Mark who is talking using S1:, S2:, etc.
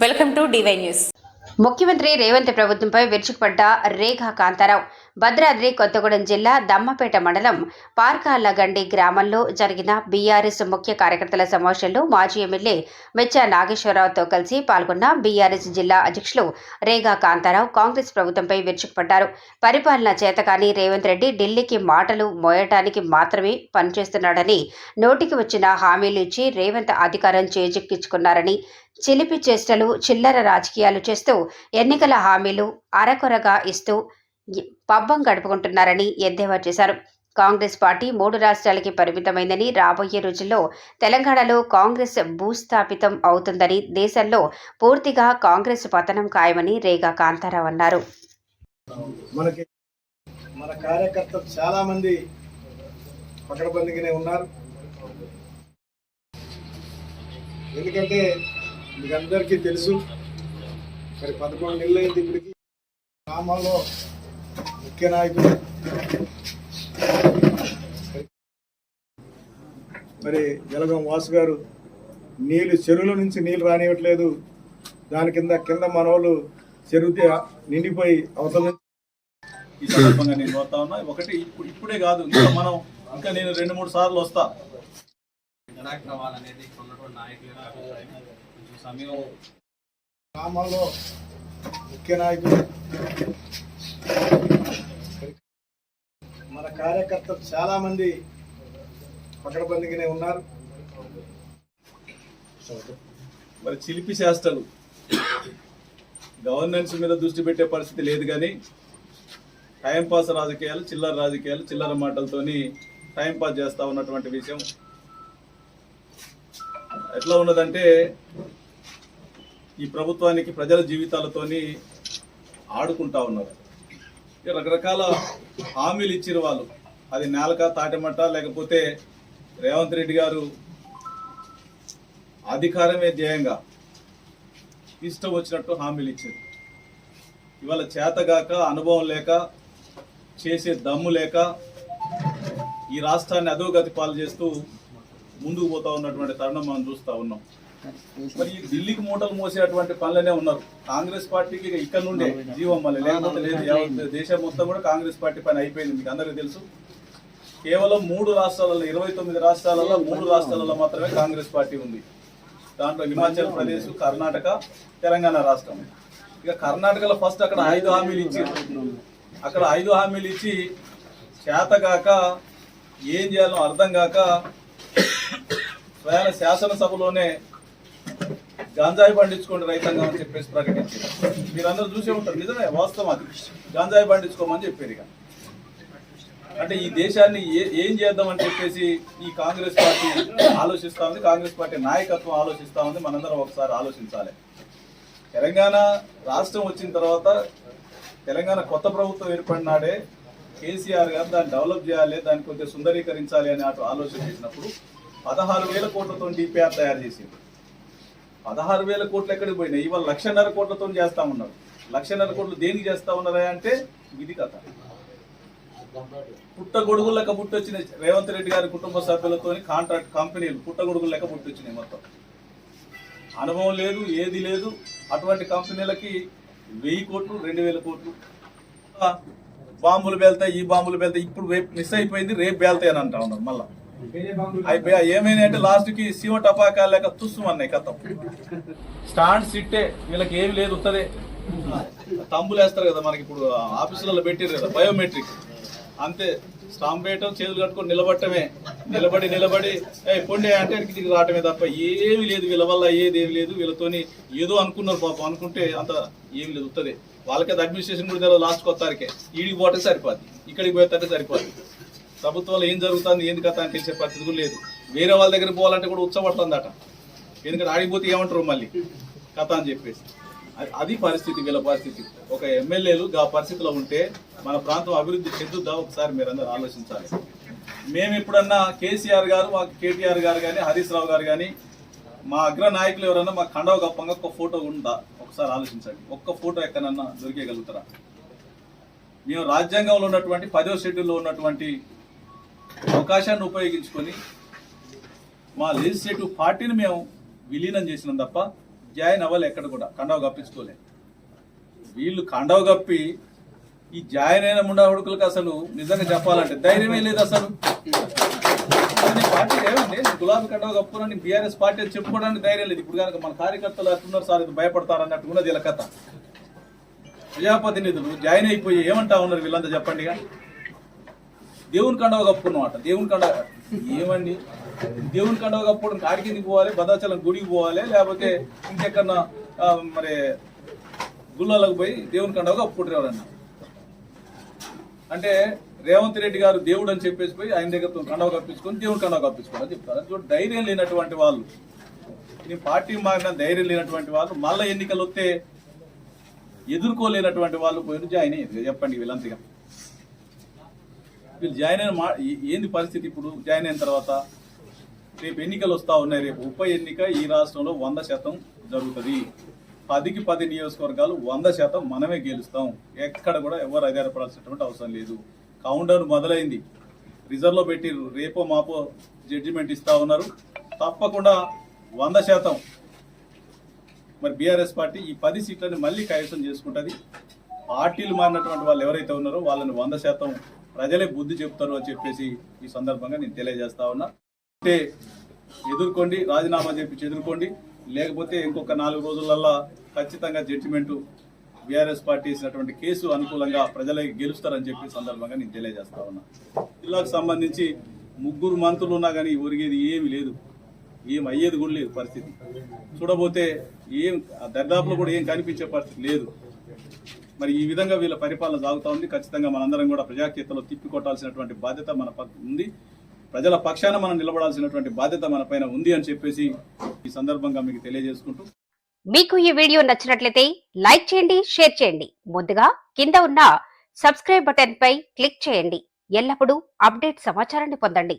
S1: Welcome to DY news.
S2: ముఖ్యమంత్రి రేవంత్ ప్రభుత్వంపై విరుచుకుపడ్డ రేఖా కాంతారావు. భద్రాద్రి కొత్తగూడెం జిల్లా దమ్మపేట మండలం పార్కాలగండి గ్రామంలో జరిగిన బీఆర్ఎస్ ముఖ్య కార్యకర్తల సమావేశంలో మాజీ ఎమ్మెల్యే మెచ్చా నాగేశ్వరరావుతో కలిసి పాల్గొన్న బీఆర్ఎస్ జిల్లా అధ్యక్షులు రేగా కాంతారావు కాంగ్రెస్ ప్రభుత్వంపై విరుచుకుపడ్డారు. పరిపాలన చేతకాని రేవంత్ రెడ్డి ఢిల్లీకి మాటలు మోయటానికి మాత్రమే పనిచేస్తున్నాడని నోటికి వచ్చిన హామీలు ఇచ్చి రేవంత్ అధికారం చేజిక్కించుకున్నారని చిలిపి చేష్టలు చిల్లర రాజకీయాలు చేస్తూ ఎన్నికల హామీలు అరకొరగా ఇస్తూ పబ్బం గడుపుకుంటున్నారని ఎద్దేవా చేశారు. కాంగ్రెస్ పార్టీ మూడు రాష్ట్రాలకి పరిమితమైందని రాబోయే రోజుల్లో తెలంగాణలో కాంగ్రెస్ భూస్థాపితం అవుతుందని దేశంలో పూర్తిగా కాంగ్రెస్ పతనం ఖాయమని రేగా కాంతారావు అన్నారు.
S3: మనకి మన కార్యకర్తలు చాలా మంది పకడబందిగానే ఉన్నారు. ఎందుకంటే మీకు అందరికీ తెలుసు. మరి పదకొండు నెలలు అయింది ఇప్పటికి గ్రామంలో ముఖ్య నాయకులు మరి జలగం వాసు గారు నీళ్ళు చెరువుల నుంచి నీళ్ళు రానివ్వట్లేదు. దాని కింద కింద మనోళ్ళు చెరువు నిండిపోయి అవతల
S4: ఈ సందర్భంగా నేను కోరుతా ఉన్నా. ఒకటి ఇప్పుడు ఇప్పుడే కాదు ఇంకా మనం ఇంకా నేను రెండు మూడు సార్లు వస్తా.
S5: కార్యక్రమాలు అనేది ఉన్నటువంటి సమయం
S3: గ్రామంలో ముఖ్య నాయకులు మన కార్యకర్తలు చాలా మంది పకడబందిగానే ఉన్నారు.
S4: మరి చిలిపి చేష్టలు గవర్నెన్స్ మీద దృష్టి పెట్టే పరిస్థితి లేదు కానీ టైంపాస్ రాజకీయాలు చిల్లర రాజకీయాలు చిల్లర మాటలతోని టైంపాస్ చేస్తూ ఉన్నటువంటి విషయం ఎట్లా ఉన్నదంటే ఈ ప్రభుత్వానికి ప్రజల జీవితాలతోని ఆడుకుంటా ఉన్నారు. రకరకాల హామీలు ఇచ్చిన వాళ్ళు. అది నేలక తాటమట లేకపోతే రేవంత్ రెడ్డి గారు అధికారమే ధ్యేయంగా ఇష్టం వచ్చినట్టు హామీలు ఇచ్చారు. ఇవాళ చేతగాక అనుభవం లేక చేసే దమ్ము లేక ఈ రాష్ట్రాన్ని అధోగతి పాలు చేస్తూ ముందుకు పోతా ఉన్నటువంటి తరుణం మనం చూస్తూ ఉన్నాం. మరి ఈ ఢిల్లీకి మూటలు మోసేటువంటి పనులనే ఉన్నారు. కాంగ్రెస్ పార్టీకి ఇక ఇక్కడ నుండే జీవం మళ్ళీ లేకపోతే లేదు దేశం మొత్తం కూడా కాంగ్రెస్ పార్టీ పని అయిపోయింది. మీకు అందరికీ తెలుసు. కేవలం మూడు రాష్ట్రాలలో ఇరవై తొమ్మిది రాష్ట్రాలలో మూడు రాష్ట్రాలలో మాత్రమే కాంగ్రెస్ పార్టీ ఉంది. దాంట్లో హిమాచల్ ప్రదేశ్ కర్ణాటక తెలంగాణ రాష్ట్రం. ఇక కర్ణాటకలో ఫస్ట్ అక్కడ ఐదు హామీలు ఇచ్చి అక్కడ ఐదు హామీలు ఇచ్చి చేతగాక ఏం చేయాలో అర్థం కాక స్వయాన శాసనసభలోనే గాంజాయి పండించుకోండి రైతాంగం అని చెప్పేసి ప్రకటించారు. మీరందరూ చూసే ఉంటారు నిజమే వాస్తవం అది. గాంజాయి పండించుకోమని చెప్పారు ఇక. అంటే ఈ దేశాన్ని ఏం ఏం చేద్దామని చెప్పేసి ఈ కాంగ్రెస్ పార్టీ ఆలోచిస్తా ఉంది కాంగ్రెస్ పార్టీ నాయకత్వం ఆలోచిస్తా ఉంది మనందరం ఒకసారి ఆలోచించాలి. తెలంగాణ రాష్ట్రం వచ్చిన తర్వాత తెలంగాణ కొత్త ప్రభుత్వం ఏర్పడినాడే కేసీఆర్ గారు దాన్ని డెవలప్ చేయాలి దాన్ని కొంచెం సుందరీకరించాలి అని అటు ఆలోచన చేసినప్పుడు పదహారు వేల కోట్లతో డిపిఆర్ తయారు చేసింది. పదహారు వేల కోట్లు ఎక్కడికి పోయినాయి? ఇవాళ లక్షన్నర కోట్లతో చేస్తా ఉన్నారు. లక్షన్నర కోట్లు దేనికి చేస్తా ఉన్నారా అంటే ఇది కథ. పుట్టగొడుగులు లెక్క పుట్టొచ్చిన రేవంత్ రెడ్డి గారి కుటుంబ సభ్యులతో కాంట్రాక్ట్ కంపెనీలు పుట్టగొడుగులు లెక్క పుట్టొచ్చినాయి మొత్తం. అనుభవం లేదు ఏది లేదు. అటువంటి కంపెనీలకి వెయ్యి కోట్లు రెండు వేల కోట్లు. బాంబులు పేలుతాయి ఈ బాంబులు పేలుతాయి. ఇప్పుడు రేపు మిస్ అయిపోయింది రేపు పేలుతాయి అని అంటా ఉన్నారు మళ్ళీ. అయిపోయా ఏమైనా అంటే లాస్ట్కి సీమ టపాకా లేక తుస్సు అన్నాయి కథం. స్టాండ్ సిట్టే వీళ్ళకి ఏమి లేదు ఉత్తదే. తంబులు వేస్తారు కదా మనకి ఇప్పుడు ఆఫీసులలో పెట్టారు కదా బయోమెట్రిక్ అంతే స్టాంప్ వేయటం చేతులు కట్టుకొని నిలబడటమే. నిలబడి నిలబడి ఏ పొండే అంటే ఇక్కడికి రావటమే తప్ప ఏమీ లేదు వీళ్ళ వల్ల ఏది ఏమి లేదు. వీళ్ళతోని ఏదో అనుకున్నారు పాపం అనుకుంటే అంత ఏమి లేదు ఉత్తదే. వాళ్ళకి అది అడ్మినిస్ట్రేషన్ కూడా తెలియదు లాస్ట్ కొత్తారికే ఈడికి పోతే సరిపోద్ది ఇక్కడికి పోతే సరిపోద్ది. ప్రభుత్వంలో ఏం జరుగుతుంది ఏంది కథ అని తెలిసే పరిస్థితి కూడా లేదు. వేరే వాళ్ళ దగ్గర పోవాలంటే కూడా ఉత్సపడుతుందట ఎందుకంటే ఆడిపోతే ఏమంటారు మళ్ళీ? కథ అని చెప్పేసి. అది- అది పరిస్థితి వీళ్ళ పరిస్థితి. ఒక ఎమ్మెల్యేలు ఆ పరిస్థితిలో ఉంటే మన ప్రాంతం అభివృద్ధి చెందుద్దా? ఒకసారి మీరందరూ ఆలోచించాలి. మేము ఎప్పుడన్నా కేసీఆర్ గారు మా కేటీఆర్ గారు కానీ హరీష్ రావు గారు కానీ మా అగ్ర నాయకులు ఎవరన్నా మా కండవ గప్పంగా ఒక ఫోటో ఉందా? ఒకసారి ఆలోచించండి. ఒక్క ఫోటో ఎక్కడన్నా దొరికేయగలుగుతారా? మేము రాజ్యాంగంలో ఉన్నటువంటి పదో షెడ్యూల్లో ఉన్నటువంటి అవకాశాన్ని ఉపయోగించుకొని మా లెజిస్లేటివ్ పార్టీని మేము విలీనం చేసినాం తప్ప జాయిన్ అవ్వాలి ఎక్కడ కూడా కండవ గప్పించుకోలే వీళ్ళు కండవ కప్పి ఈ జాయిన్ అయిన ముండా హుడుకులకు అసలు నిజంగా చెప్పాలంటే ధైర్యమే లేదు అసలు. పార్టీ ఏమండి గులాబీ కండవ కప్పుకున్నా బీఆర్ఎస్ పార్టీ అని చెప్పుకోవడానికి ధైర్యం లేదు. ఇప్పుడు కనుక మన కార్యకర్తలు అట్టున్నారు సార్ ఇది భయపడతారు అన్నట్టు ఉన్నది ఇలా కథ. ప్రజాప్రతినిధులు జాయిన్ అయిపోయి ఏమంటా ఉన్నారు వీళ్ళంతా చెప్పండిగా? దేవుని కండవ కప్పుకున్నమాట దేవుని కండవ ఏమండి? దేవుని కండవ కప్పుకోవడం కాడికి పోవాలి? భద్రాచలం గుడికి పోవాలి? లేకపోతే ఇంకెక్కడన్నా మరి గుళ్ళలకు పోయి దేవుని కండవ కప్పుకుంటారు అంటే రేవంత్ రెడ్డి గారు దేవుడు అని చెప్పేసి పోయి ఆయన దగ్గర కండవ కప్పించుకొని దేవుని కండవ కప్పించుకోవాలని చెప్తారు. చూడు ధైర్యం లేనటువంటి వాళ్ళు. నేను పార్టీ మారిన ధైర్యం లేనటువంటి వాళ్ళు మళ్ళీ ఎన్నికలు వస్తే ఎదుర్కోలేనటువంటి వాళ్ళు పోయి జాయిన్ అయ్యారు చెప్పండి వీళ్ళంతగా వీళ్ళు జాయిన్ అయిన మా ఏంది పరిస్థితి ఇప్పుడు? జాయిన్ అయిన తర్వాత రేపు ఎన్నికలు వస్తూ ఉన్నాయి. రేపు ఉప ఎన్నిక ఈ రాష్ట్రంలో వంద శాతం జరుగుతుంది. పదికి పది నియోజకవర్గాలు వంద శాతం మనమే గెలుస్తాం. ఎక్కడ కూడా ఎవరు అధికారపడాల్సినటువంటి అవసరం లేదు. కౌంటర్ మొదలైంది. రిజర్వ్లో పెట్టి రేపో మాపో జడ్జిమెంట్ ఇస్తూ ఉన్నారు. తప్పకుండా వంద శాతం. మరి బీఆర్ఎస్ పార్టీ ఈ పది సీట్లను మళ్ళీ కైవసం చేసుకుంటుంది. పార్టీలు మారినటువంటి వాళ్ళు ఎవరైతే ఉన్నారో వాళ్ళని వంద శాతం ప్రజలే బుద్ధి చెప్తారు అని చెప్పేసి ఈ సందర్భంగా నేను తెలియజేస్తా ఉన్నా. అంటే ఎదుర్కోండి రాజీనామా చెప్పి ఎదుర్కోండి. లేకపోతే ఇంకొక నాలుగు రోజులల్లా ఖచ్చితంగా జడ్జిమెంట్ బీఆర్ఎస్ పార్టీ ఇచ్చినటువంటి కేసు అనుకూలంగా ప్రజలకి గెలుస్తారని చెప్పి సందర్భంగా నేను తెలియజేస్తా ఉన్నా. జిల్లాకు సంబంధించి ముగ్గురు మంత్రులు ఉన్నా కానీ ఒరిగేది ఏమీ లేదు. ఏం అయ్యేది కూడా లేదు పరిస్థితి. చూడబోతే ఏం దర్దాపులో కూడా ఏం కనిపించే పరిస్థితి లేదు. మరి ఈ విధంగా వీళ్ళ పరిపాలన సాగుతూ ఉంది. ఖచ్చితంగా మనందరం కూడా ప్రజాక్షేత్రంలో తిప్పికొట్టాల్సినటువంటి బాధ్యత మన ఉంది. ప్రజల పక్షాన మనం నిలబడాల్సినటువంటి బాధ్యత మన పైన ఉంది అని చెప్పేసి ఈ సందర్భంగా మీకు తెలియజేసుకుంటూ
S2: మీకు ఈ వీడియో నచ్చినట్లయితే లైక్ చేయండి షేర్ చేయండి. ముందుగా కింద ఉన్న సబ్స్క్రైబ్ బటన్ పై క్లిక్ చేయండి. ఎల్లప్పుడూ అప్డేట్ సమాచారాన్ని పొందండి.